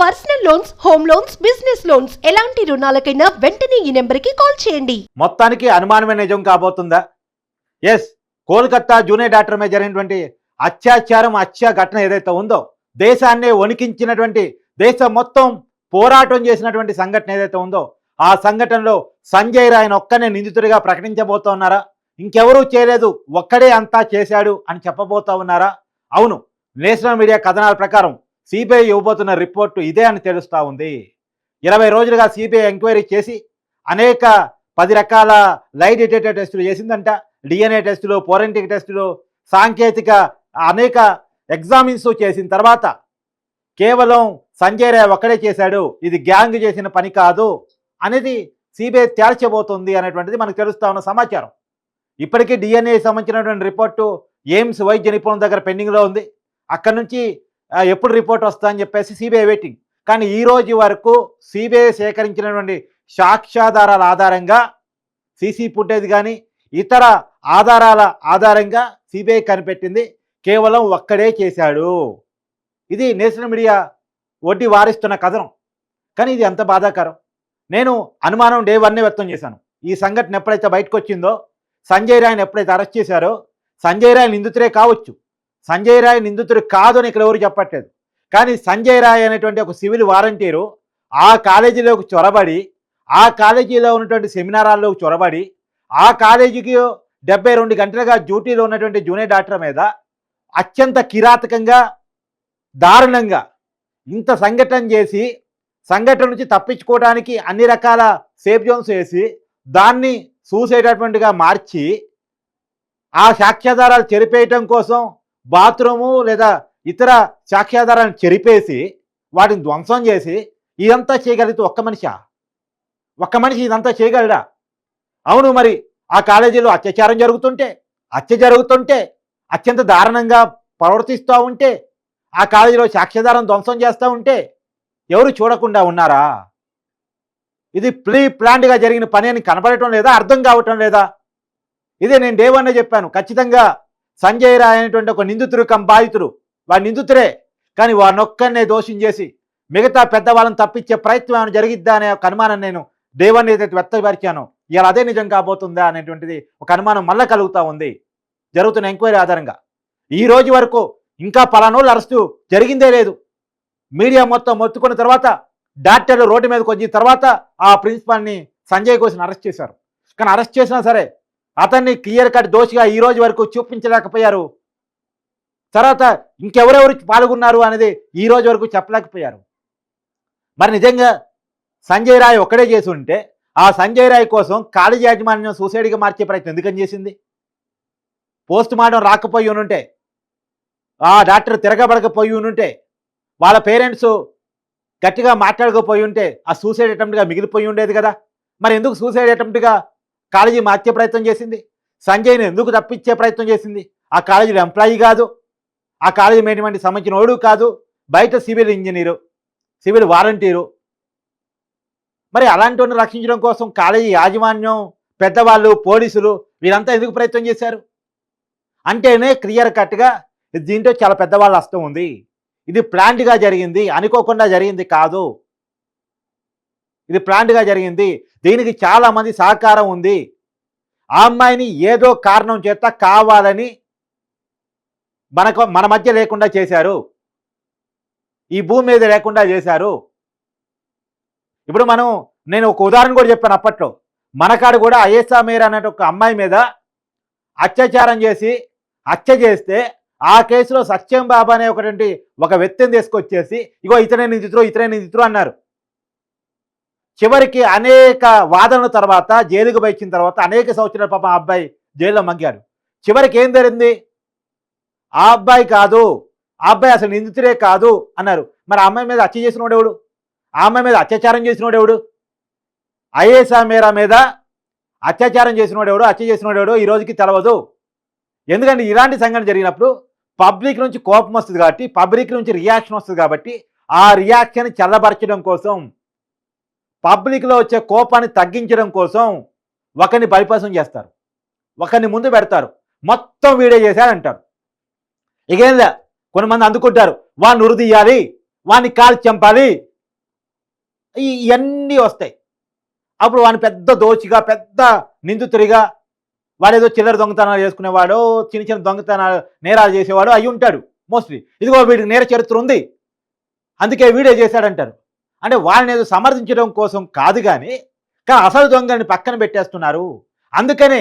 Personal loans home loans business loans ఎలాంటి రుణాలకైనా వెంటనే ఈ నెంబర్కి కాల్ చేయండి. మొత్తానికి అనుమానమే నిజం కాబోతుందా? ఎస్ కోల్కత్తా జూనియర్ డాక్టర్ మీద జరిగినటువంటి అత్యాచారం హత్య ఘటన ఏదైతే ఉందో దేశాన్నే వణికించినటువంటి దేశం మొత్తం పోరాటం చేసినటువంటి సంఘటన ఏదైతే ఉందో ఆ సంఘటనలో సంజయ్ రాయ్ ఒక్కనే నిందితుడిగా ప్రకటించబోతా ఉన్నారా? ఇంకెవరూ చేయలేదు ఒక్కడే అంతా చేశాడు అని చెప్పబోతా ఉన్నారా? అవును నేషనల్ మీడియా కథనాల ప్రకారం సిబిఐ ఇవ్వబోతున్న రిపోర్టు ఇదే అని తెలుస్తూ ఉంది. ఇరవై రోజులుగా సిబిఐ ఎంక్వైరీ చేసి అనేక పది రకాల లై డిటెక్టర్ టెస్టులు చేసిందంట. డిఎన్ఏ టెస్టులు ఫోరెంటిక్ టెస్టులు సాంకేతిక అనేక ఎగ్జామిన్స్ చేసిన తర్వాత కేవలం సంజయ్ రాయ్ ఒక్కడే చేశాడు. ఇది గ్యాంగ్ చేసిన పని కాదు అనేది సిబిఐ తేల్చబోతుంది అనేటువంటిది మనకు తెలుస్తా ఉన్న సమాచారం. ఇప్పటికీ డిఎన్ఏ సంబంధించినటువంటి రిపోర్టు ఎయిమ్స్ వైద్య నిపుణుల దగ్గర పెండింగ్లో ఉంది. అక్కడి నుంచి ఎప్పుడు రిపోర్ట్ వస్తా అని చెప్పేసి సిబిఐ వెయిటింగ్ కానీ ఈ రోజు వరకు సిబిఐ సేకరించినటువంటి సాక్ష్యాధారాల ఆధారంగా సీసీ ఫుటేజ్ కానీ ఇతర ఆధారాల ఆధారంగా సిబిఐ కనిపెట్టింది. కేవలం ఒక్కడే చేశాడు. ఇది నేషనల్ మీడియా వడ్డీ వారిస్తున్న కథనం. కానీ ఇది ఎంత బాధాకరం. నేను అనుమానం డే వన్నే వ్యక్తం చేశాను. ఈ సంఘటన ఎప్పుడైతే బయటకు వచ్చిందో సంజయ్ రాయ్ని ఎప్పుడైతే అరెస్ట్ చేశారో సంజయ్ రాయ్ నిందితులే కావచ్చు. సంజయ్ రాయ్ నిందితుడు కాదు అని ఇక్కడ ఎవరు చెప్పట్లేదు. కానీ సంజయ్ రాయ్ అనేటువంటి ఒక సివిల్ వారంటీరు ఆ కాలేజీలోకి చొరబడి ఆ కాలేజీలో ఉన్నటువంటి సెమినారాల్లోకి చొరబడి ఆ కాలేజీకి డెబ్బై రెండు గంటలుగా డ్యూటీలో ఉన్నటువంటి జూనియర్ డాక్టర్ మీద అత్యంత కిరాతకంగా దారుణంగా ఇంత సంఘటన చేసి సంఘటన నుంచి తప్పించుకోవడానికి అన్ని రకాల సేఫ్ జోన్స్ వేసి దాన్ని చూసేటటువంటిగా మార్చి ఆ సాక్ష్యాధారాలు చెరిపేయటం కోసం బాత్రూము లేదా ఇతర సాక్ష్యాధారాన్ని చెరిపేసి వాటిని ధ్వంసం చేసి ఇదంతా చేయగలిగితే ఒక్క మనిషా? ఒక్క మనిషి ఇదంతా చేయగలడా? అవును మరి ఆ కాలేజీలో అత్యాచారం జరుగుతుంటే హత్య జరుగుతుంటే అత్యంత దారుణంగా ప్రవర్తిస్తూ ఉంటే ఆ కాలేజీలో సాక్ష్యాధారం ధ్వంసం చేస్తూ ఉంటే ఎవరు చూడకుండా ఉన్నారా? ఇది ప్రీ ప్లాంట్గా జరిగిన పని అని కనపడటం లేదా అర్థం కావటం లేదా? ఇదే నేను దేవన్నే చెప్పాను. ఖచ్చితంగా సంజయ్ రాయ్ అనేటువంటి ఒక నిందితుడు కం బాధితుడు. వాడు నిందితుడే కానీ వాడినొక్కనే దోషం చేసి మిగతా పెద్దవాళ్ళని తప్పించే ప్రయత్నం ఏమైనా జరిగిద్దా అనే ఒక అనుమానం నేను దేవాన్ని ఏదైతే వ్యక్తపరిచానో ఇలా అదే నిజం కాబోతుందా అనేటువంటిది ఒక అనుమానం మళ్ళా కలుగుతూ ఉంది. జరుగుతున్న ఎంక్వైరీ ఆధారంగా. ఈ రోజు వరకు ఇంకా పలానోళ్ళు అరెస్టు జరిగిందే లేదు. మీడియా మొత్తం మొత్తుకున్న తర్వాత డాక్టర్లు రోడ్డు మీదకి వచ్చిన తర్వాత ఆ ప్రిన్సిపాల్ని సంజయ్ కోసం అరెస్ట్ చేశారు. కానీ అరెస్ట్ చేసినా సరే అతన్ని క్లియర్ కట్ దోషిగా ఈ రోజు వరకు చూపించలేకపోయారు. తర్వాత ఇంకెవరెవరు పాల్గొన్నారు అనేది ఈ రోజు వరకు చెప్పలేకపోయారు. మరి నిజంగా సంజయ్ రాయ్ ఒక్కడే చేసి ఉంటే ఆ సంజయ్ రాయ్ కోసం కాలేజీ యాజమాన్యం సూసైడ్గా మార్చే ప్రయత్నం ఎందుకని చేసింది? పోస్ట్ మార్టం రాకపోయి ఉంటే ఆ డాక్టర్ తిరగబడకపోయి ఉంటే వాళ్ళ పేరెంట్స్ గట్టిగా మాట్లాడకపోయి ఉంటే ఆ సూసైడ్ అటెంప్ట్గా మిగిలిపోయి ఉండేది కదా. మరి ఎందుకు సూసైడ్ అటెంప్ట్గా కాలేజీ మార్చే ప్రయత్నం చేసింది. సంజయ్ని ఎందుకు తప్పించే ప్రయత్నం చేసింది? ఆ కాలేజీలో ఎంప్లాయీ కాదు. ఆ కాలేజీ మేనేజ్మెంట్ సంబంధించిన వాడు కాదు. బయట సివిల్ ఇంజనీరు సివిల్ వాలంటీరు. మరి అలాంటి రక్షించడం కోసం కాలేజీ యాజమాన్యం పెద్దవాళ్ళు పోలీసులు వీరంతా ఎందుకు ప్రయత్నం చేశారు? అంటేనే క్లియర్ కట్గా దీంట్లో చాలా పెద్దవాళ్ళ అస్తం ఉంది. ఇది ప్లాంట్గా జరిగింది అనుకోకుండా జరిగింది కాదు. ఇది ప్లాంట్గా జరిగింది. దీనికి చాలామంది సహకారం ఉంది. ఆ అమ్మాయిని ఏదో కారణం చేత కావాలని మనకు మన మధ్య లేకుండా చేశారు. ఈ భూమి మీద లేకుండా చేశారు. ఇప్పుడు మనం నేను ఒక ఉదాహరణ కూడా చెప్పాను అప్పట్లో. మనకాడు కూడా అయేసా మీర్ అనే ఒక అమ్మాయి మీద అత్యాచారం చేసి హత్య చేస్తే ఆ కేసులో సత్యం బాబా అనే ఒకటి ఒక వ్యక్తిని తీసుకొచ్చేసి ఇగో ఇతనే నిందితురు ఇతనే నిందితురు అన్నారు. చివరికి అనేక వాదనల తర్వాత జైలుకు వచ్చిన తర్వాత అనేక సంవత్సరాల పాప ఆ అబ్బాయి జైల్లో మంగాడు. చివరికి ఏం జరిగింది? ఆ అబ్బాయి కాదు ఆ అబ్బాయి అసలు నిందితుడే కాదు అన్నారు. మరి అమ్మాయి మీద హత్య చేసినోడు ఎవడు? ఆ అమ్మాయి మీద అత్యాచారం చేసినోడు ఎవడు? ఐఏసా మేరా మీద అత్యాచారం చేసినోడు ఎవడు? హత్య చేసినోడు ఎవడు? ఈ రోజుకి తెలవదు. ఎందుకంటే ఇలాంటి సంఘటన జరిగినప్పుడు పబ్లిక్ నుంచి కోపం వస్తుంది కాబట్టి పబ్లిక్ నుంచి రియాక్షన్ వస్తుంది కాబట్టి ఆ రియాక్షన్ చల్లబరచడం కోసం పబ్లిక్లో వచ్చే కోపాన్ని తగ్గించడం కోసం ఒకరిని బలిపసం చేస్తారు. ఒకరిని ముందు పెడతారు. మొత్తం వీడియో చేశారంటారు. ఇకేంలే కొంతమంది అందుకుంటారు. వాడిని ఉరిదీయాలి వాడిని కాల్చి చంపాలి. ఇవన్నీ వస్తాయి. అప్పుడు వాడిని పెద్ద దోచిగా పెద్ద నిందితుడిగా వాడేదో చిల్లర దొంగతనాలు చేసుకునేవాడు చిన్న చిన్న దొంగతనాలు నేరాలు చేసేవాడు అయి ఉంటాడు మోస్ట్లీ. ఇదిగో వీడికి నేర చరిత్ర ఉంది. అందుకే వీడే చేశాడంటారు. అంటే వాళ్ళని ఏదో సమర్థించడం కోసం కాదు కానీ కానీ అసలు దొంగని పక్కన పెట్టేస్తున్నారు. అందుకనే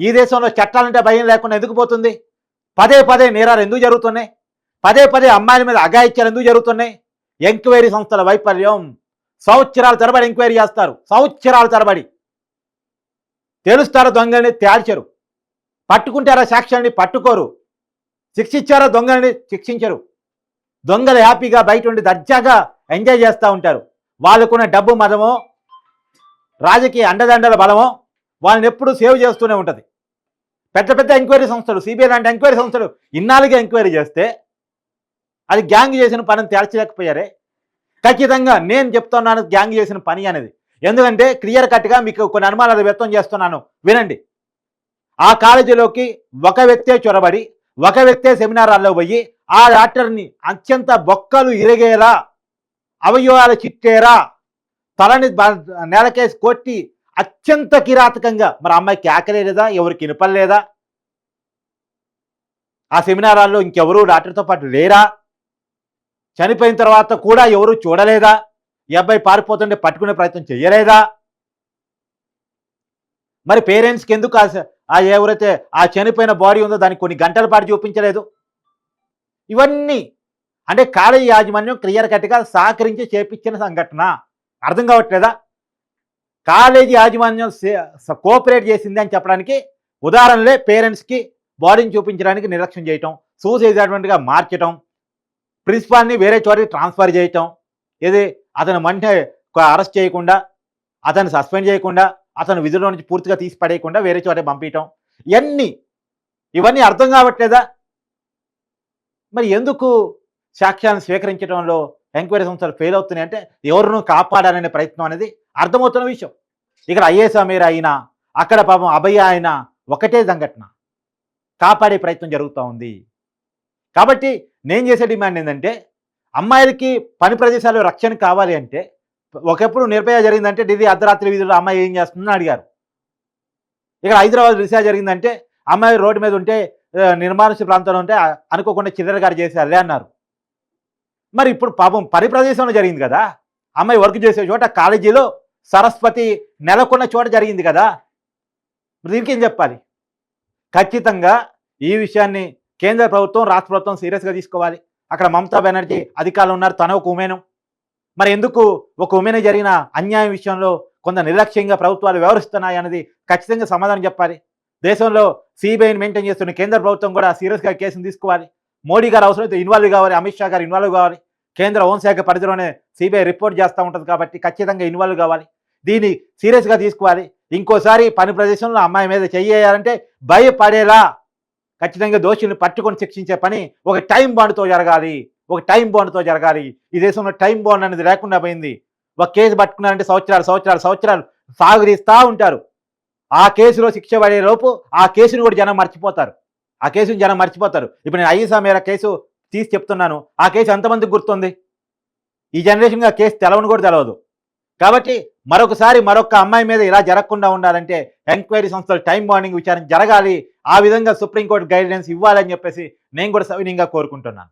ఈ దేశంలో చట్టాలంటే భయం లేకుండా ఎందుకు పోతుంది? పదే పదే నేరాలు ఎందుకు జరుగుతున్నాయి? పదే పదే అమ్మాయిల మీద అఘాయిత్యాలు ఎందుకు జరుగుతున్నాయి? ఎంక్వైరీ సంస్థల వైఫల్యం. సంవత్సరాల తరబడి ఎంక్వైరీ చేస్తారు. సంవత్సరాల తరబడి. తెలుస్తారా దొంగల్ని? తేల్చరు. పట్టుకుంటారా సాక్ష్యాన్ని పట్టుకోరు. శిక్షించారా దొంగల్ని? శిక్షించరు. దొంగలు హ్యాపీగా బయట ఉండి దర్జాగా ఎంజాయ్ చేస్తూ ఉంటారు. వాళ్ళకున్న డబ్బు మదమో రాజకీయ అండదండల బలమో వాళ్ళని ఎప్పుడూ సేవ్ చేస్తూనే ఉంటుంది. పెద్ద పెద్ద ఎంక్వైరీ సంస్థలు సిబిఐ లాంటి ఎంక్వైరీ సంస్థలు ఇన్నాళ్ళుగా ఎంక్వైరీ చేస్తే అది గ్యాంగ్ చేసిన పనిని తేల్చలేకపోయారే ఖచ్చితంగా నేను చెప్తున్నాను గ్యాంగ్ చేసిన పని అనేది. ఎందుకంటే క్లియర్ కట్గా మీకు కొన్ని అనుమానాలు వ్యక్తం చేస్తున్నాను. వినండి. ఆ కాలేజీలోకి ఒక వ్యక్తే చొరబడి ఒక వ్యక్తే సెమినారాల్లో పోయి ఆ డాక్టర్ని అత్యంత బొక్కలు ఇరగేలా అవయవాలు చిట్టేరా తలని నేలకేసి కొట్టి అత్యంత కిరాతకంగా మరి అమ్మాయికి ఆకలేదా ఎవరికి వినపలేదా ఆ సెమినారాల్లో ఇంకెవరూ డాక్టర్తో పాటు లేరా? చనిపోయిన తర్వాత కూడా ఎవరు చూడలేదా? ఈ అబ్బాయి పారిపోతుంటే పట్టుకునే ప్రయత్నం చేయలేదా? మరి పేరెంట్స్కి ఎందుకు ఆ ఆ ఎవరైతే ఆ చనిపోయిన బాడీ ఉందో దానికి కొన్ని గంటల పాటు చూపించలేదు. ఇవన్నీ అంటే కాలేజీ యాజమాన్యం క్లియర్ కట్గా సహకరించి చేపించిన సంఘటన. అర్థం కావట్లేదా? కాలేజీ యాజమాన్యం కోఆపరేట్ చేసింది అని చెప్పడానికి ఉదాహరణలే పేరెంట్స్కి బాడీని చూపించడానికి నిర్లక్ష్యం చేయటం సూసైడ్ అటువంటిగా మార్చటం ప్రిన్సిపాల్ని వేరే చోటికి ట్రాన్స్ఫర్ చేయటం ఏది అతను మంటే అరెస్ట్ చేయకుండా అతను సస్పెండ్ చేయకుండా అతను విధుల నుంచి పూర్తిగా తీసి పడేయకుండా వేరే చోట పంపించటం. ఇవన్నీ ఇవన్నీ అర్థం కావట్లేదా? మరి ఎందుకు సాక్ష్యాన్ని స్వీకరించడంలో ఎంక్వైరీ సంస్థలు ఫెయిల్ అవుతున్నాయి? అంటే ఎవరినూ కాపాడాలనే ప్రయత్నం అనేది అర్థమవుతున్న విషయం. ఇక్కడ ఐఏఎస్ అమీర్ అయినా అక్కడ పాపం అభయ అయినా ఒకటే సంఘటన. కాపాడే ప్రయత్నం జరుగుతూ ఉంది. కాబట్టి నేను చేసే డిమాండ్ ఏంటంటే అమ్మాయిలకి పని ప్రదేశాలు రక్షణ కావాలి అంటే ఒకప్పుడు నిర్భయ జరిగిందంటే ఢిల్లీ అర్ధరాత్రి వీధుల్లో అమ్మాయి ఏం చేస్తుందని అడిగారు. ఇక్కడ హైదరాబాద్ రిసా జరిగిందంటే అమ్మాయి రోడ్డు మీద ఉంటే నిర్మానుష ప్రాంతంలో ఉంటే అనుకోకుండా చిల్లర గారు చేశారులే అన్నారు. మరి ఇప్పుడు పాపం పని ప్రదేశంలో జరిగింది కదా. అమ్మాయి వర్క్ చేసే చోట కాలేజీలో సరస్వతి నెలకొన్న చోట జరిగింది కదా. దీనికి ఏం చెప్పాలి? ఖచ్చితంగా ఈ విషయాన్ని కేంద్ర ప్రభుత్వం రాష్ట్ర ప్రభుత్వం సీరియస్గా తీసుకోవాలి. అక్కడ మమతా బెనర్జీ అధికారులు ఉన్నారు తన ఒక ఉమెను. మరి ఎందుకు ఒక ఉమెన్ జరిగిన అన్యాయం విషయంలో కొంత నిర్లక్ష్యంగా ప్రభుత్వాలు వ్యవహరిస్తున్నాయి అనేది ఖచ్చితంగా సమాధానం చెప్పాలి. దేశంలో సిబిఐని మెయింటైన్ చేస్తున్న కేంద్ర ప్రభుత్వం కూడా సీరియస్గా కేసును తీసుకోవాలి. మోడీ గారు అవసరమైతే ఇన్వాల్వ్ కావాలి అమిత్ షా గారు ఇన్వాల్వ్ కావాలి. కేంద్ర హోంశాఖ పరిధిలోనే సిబిఐ రిపోర్ట్ చేస్తూ ఉంటుంది కాబట్టి ఖచ్చితంగా ఇన్వాల్వ్ కావాలి. దీన్ని సీరియస్గా తీసుకోవాలి. ఇంకోసారి పని ప్రదేశంలో అమ్మాయి మీద చెయ్యాలంటే భయపడేలా ఖచ్చితంగా దోషుల్ని పట్టుకొని శిక్షించే పని ఒక టైం బాండ్తో జరగాలి. ఒక టైం బాండ్తో జరగాలి. ఈ దేశంలో టైం బాండ్ అనేది లేకుండా పోయింది. ఒక కేసు పట్టుకున్నారంటే సంవత్సరాలు సంవత్సరాలు సంవత్సరాలు సాగుదీస్తూ ఉంటారు. ఆ కేసులో శిక్ష పడే లోపు ఆ కేసును కూడా జనం మర్చిపోతారు. ఆ కేసుని జనం మర్చిపోతారు. ఇప్పుడు నేను ఐఎస్ఆ మేర కేసు తీసి చెప్తున్నాను. ఆ కేసు ఎంతమందికి గుర్తుంది? ఈ జనరేషన్గా కేసు తెలవని కూడా తెలవదు. కాబట్టి మరొకసారి మరొక అమ్మాయి మీద ఇలా జరగకుండా ఉండాలంటే ఎంక్వైరీ సంస్థలు టైం బాండింగ్ విచారణ జరగాలి. ఆ విధంగా సుప్రీంకోర్టు గైడ్లైన్స్ ఇవ్వాలని చెప్పేసి నేను కూడా సవినీయంగా కోరుకుంటున్నాను.